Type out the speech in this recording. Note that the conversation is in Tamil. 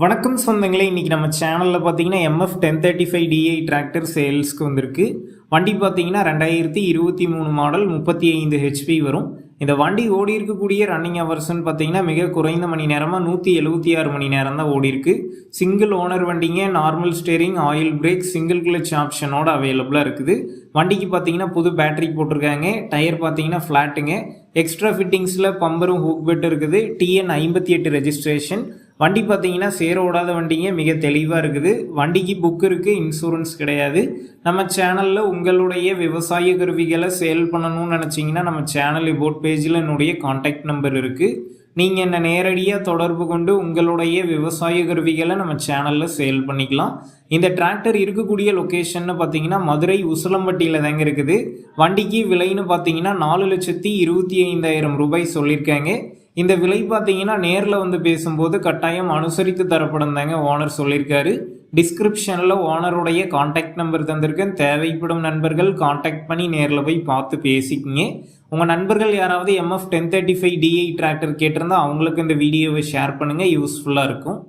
வணக்கம் சொந்தங்களே இன்றைக்கி நம்ம சேனலில் பார்த்தீங்கன்னா MF ten thirty five DI tractor சேல்ஸ்க்கு வந்திருக்கு. வண்டி பார்த்தீங்கன்னா ரெண்டாயிரத்தி இருபத்தி மூணு மாடல் முப்பத்தி ஐந்து ஹெச்பி வரும். இந்த வண்டி ஓடி இருக்கக்கூடிய ரன்னிங் ஹவர்ஸ்னு பார்த்தீங்கன்னா மிக குறைந்த மணி நேரமாக நூற்றி எழுபத்தி ஆறு மணி நேரம் தான் ஓடி இருக்கு. சிங்கிள் ஓனர் வண்டிங்க normal steering oil brake single clutch ஆப்ஷனோட அவைலபிளாக இருக்குது. வண்டிக்கு பார்த்தீங்கன்னா புது பேட்டரி போட்டிருக்காங்க. டயர் பார்த்தீங்கன்னா ஃப்ளாட்டுங்க எக்ஸ்ட்ரா ஃபிட்டிங்ஸில் பம்பரும் ஹூக் பெட் இருக்குது. டிஎன் ஐம்பத்தி எட்டு ரெஜிஸ்ட்ரேஷன் வண்டி பார்த்தீங்கன்னா சேர ஓடாத வண்டிங்க மிக தெளிவாக இருக்குது. வண்டிக்கு புக் இருக்குது இன்சூரன்ஸ் கிடையாது. நம்ம சேனலில் உங்களுடைய விவசாய கருவிகளை சேல் பண்ணணும்னு நினச்சிங்கன்னா நம்ம சேனல் போட் பேஜில் என்னுடைய காண்டாக்ட் நம்பர் இருக்குது நீங்கள் என்னை நேரடியாக தொடர்பு கொண்டு உங்களுடைய விவசாய கருவிகளை நம்ம சேனலில் சேல் பண்ணிக்கலாம். இந்த டிராக்டர் இருக்கக்கூடிய லொக்கேஷன்னு பார்த்தீங்கன்னா மதுரை உசிலம்பட்டியில் தாங்க இருக்குது. வண்டிக்கு விலைன்னு பார்த்தீங்கன்னா நாலு லட்சத்தி இருபத்தி ஐந்தாயிரம் ரூபாய் சொல்லியிருக்காங்க. இந்த விலை பார்த்தீங்கன்னா நேரில் வந்து பேசும்போது கட்டாயம் அனுசரித்து தரப்படும் தாங்க ஓனர் சொல்லியிருக்காரு. டிஸ்கிரிப்ஷனில் ஓனருடைய காண்டாக்ட் நம்பர் தந்திருக்கேன். தேவைப்படும் நண்பர்கள் காண்டாக்ட் பண்ணி நேரில் போய் பார்த்து பேசிக்கிங்க. உங்கள் நண்பர்கள் யாராவது MF ten thirty five DI tractor கேட்டிருந்தா அவங்களுக்கு இந்த வீடியோவை ஷேர் பண்ணுங்கள் யூஸ்ஃபுல்லாக இருக்கும்.